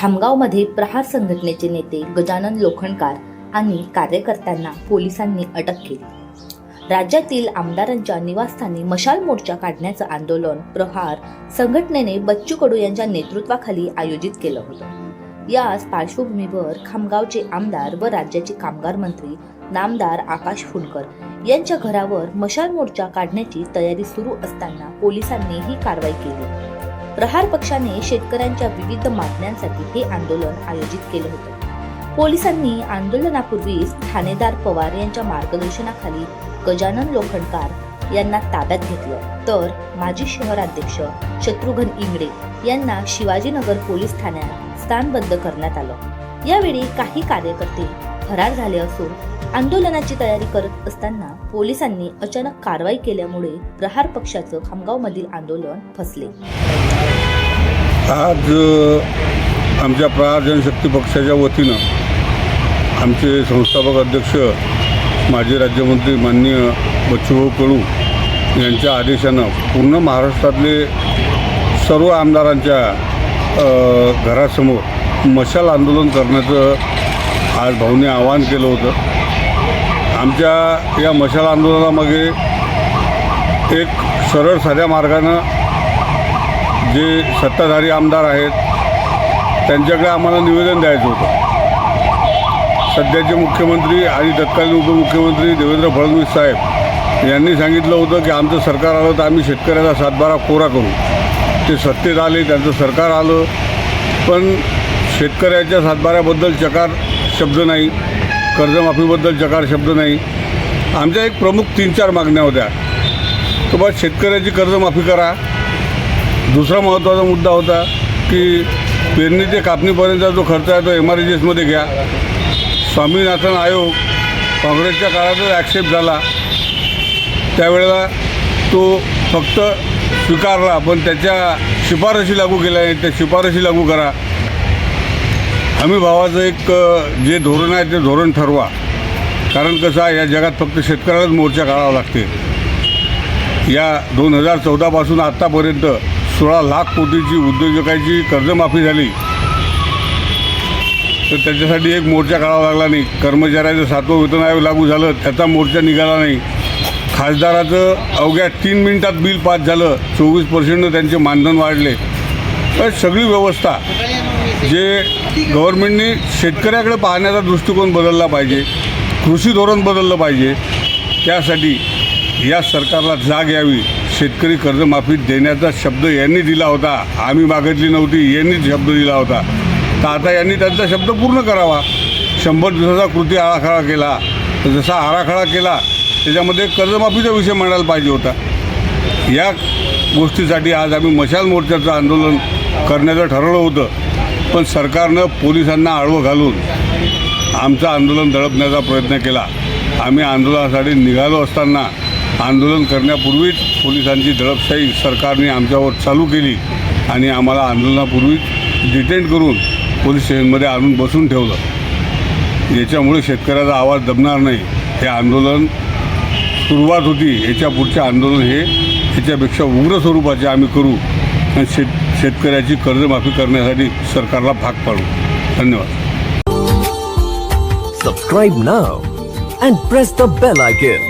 खामगावमध्ये प्रहार संघटनेचे नेते गजानन लोखंडकार आणि कार्यकर्त्यांना पोलिसांनी अटक केली. राज्यातील आमदारांच्या निवासस्थानी मशाल मोर्चा काढण्याचं आंदोलन प्रहार संघटनेने बच्चू कडू यांच्या नेतृत्वाखाली आयोजित केलं होतं. याच पार्श्वभूमीवर खामगावचे आमदार व राज्याचे कामगार मंत्री नामदार आकाश फुंडकर यांच्या घरावर मशाल मोर्चा काढण्याची तयारी सुरू असताना पोलिसांनी ही कारवाई केली. प्रहार पक्षाने शेतकऱ्यांच्या विविध मागण्यांसाठी हे आंदोलन आयोजित केलं होतं. पोलिसांनी आंदोलनापूर्वीच ठाणेदार पवार यांच्या मार्गदर्शनाखाली गजानन लोखंडकार यांना ताब्यात घेतलं. तर माजी शहराध्यक्ष शत्रुघ्न इंगडे यांना शिवाजीनगर पोलीस ठाण्यात स्थानबद्ध करण्यात आलं. यावेळी काही कार्यकर्ते फरार झाले असून आंदोलनाची तयारी करत असताना पोलिसांनी अचानक कारवाई केल्यामुळे प्रहार पक्षाचं खामगावमधील आंदोलन फसले. आज आमच्या प्रहार जनशक्ती पक्षाच्या वतीनं आमचे संस्थापक अध्यक्ष माजी राज्यमंत्री माननीय बच्चूभाऊ कडू यांच्या आदेशानं पूर्ण महाराष्ट्रातले सर्व आमदारांच्या घरासमोर मशाल आंदोलन करण्याचं आज भाऊने आवाहन केलं होतं. आमच्या या मशाल आंदोलनामागे एक सरळ साध्या मार्गानं जे सत्ताधारी आमदार आहेत त्यांच्याकडे आम्हाला निवेदन द्यायचं होतं. सध्याचे मुख्यमंत्री आणि तत्कालीन उपमुख्यमंत्री देवेंद्र फडणवीस साहेब यांनी सांगितलं होतं की आमचं सरकार आलं तर आम्ही शेतकऱ्याचा सातबारा कोरा करू. ते सत्तेत आले त्यांचं सरकार आलं पण शेतकऱ्याच्या सातबाऱ्याबद्दल चकार शब्द नाही कर्जमाफीबद्दल चकार शब्द नाही. आमच्या एक प्रमुख तीन चार मागण्या होत्या. तर बस शेतकऱ्याची कर्जमाफी करा दुसरा महत्त्वाचा मुद्दा होता की पेरणी ते कापणीपर्यंतचा जो खर्च आहे तो एम आर जी एसमध्ये घ्या. स्वामीनाथन आयोग काँग्रेसच्या काळातच ॲक्सेप्ट झाला. त्यावेळेला तो फक्त स्वीकारला पण त्याच्या शिफारशी लागू केल्या आहेत त्या शिफारशी लागू करा. हमी भावाचं एक जे धोरण आहे ते धोरण ठरवा. कारण कसं आहे या जगात फक्त शेतकऱ्यालाच मोर्चा काढावा लागते. या दोन हजार चौदापासून आत्तापर्यंत सोळा लाख कोटीची उद्योजकाची कर्जमाफी झाली. तर त्याच्यासाठी एक मोर्चा काढावा लागला नाही. कर्मचाऱ्याचं सातवं वेतन आयोग लागू झालं त्याचा मोर्चा निघाला नाही. खासदाराचं अवघ्या तीन मिनिटात बिल पास झालं चोवीस पर्सेंटनं त्यांचे मानधन वाढले. तर सगळी व्यवस्था जे गव्हर्मेंटने शेतकऱ्याकडे पाहण्याचा दृष्टिकोन बदलला पाहिजे कृषी धोरण बदललं पाहिजे त्यासाठी या सरकारला जाग यावी. शेतकरी कर्जमाफी देण्याचा शब्द यांनी दिला होता. आम्ही मागितली नव्हती यांनीच शब्द दिला होता. तर आता यांनी त्यांचा शब्द पूर्ण करावा. शंभर दिवसाचा कृती आराखडा केला. तर जसा आराखडा केला त्याच्यामध्ये कर्जमाफीचा विषय मांडायला पाहिजे होता. या गोष्टीसाठी आज आम्ही मशाल मोर्चाचं आंदोलन करण्याचं ठरवलं होतं. पण सरकारनं पोलिसांना आळवं घालून आमचं आंदोलन दडपण्याचा प्रयत्न केला. आम्ही आंदोलनासाठी निघालो असताना आंदोलन करण्यापूर्वीच पोलिसांची दडपशाही सरकारने आमच्यावर चालू केली आणि आम्हाला आंदोलनापूर्वीच डिटेन करून पोलीस स्टेशनमध्ये आणून बसून ठेवलं. याच्यामुळे शेतकऱ्याचा आवाज दबणार नाही. हे आंदोलन सुरुवात होती. याच्या पुढचे आंदोलन हे याच्यापेक्षा उग्र स्वरूपाचे आम्ही करू आणि शेत शेतकऱ्याची कर्जमाफी करण्यासाठी सरकारला भाग पाडू. धन्यवाद. Subscribe now and press the bell icon.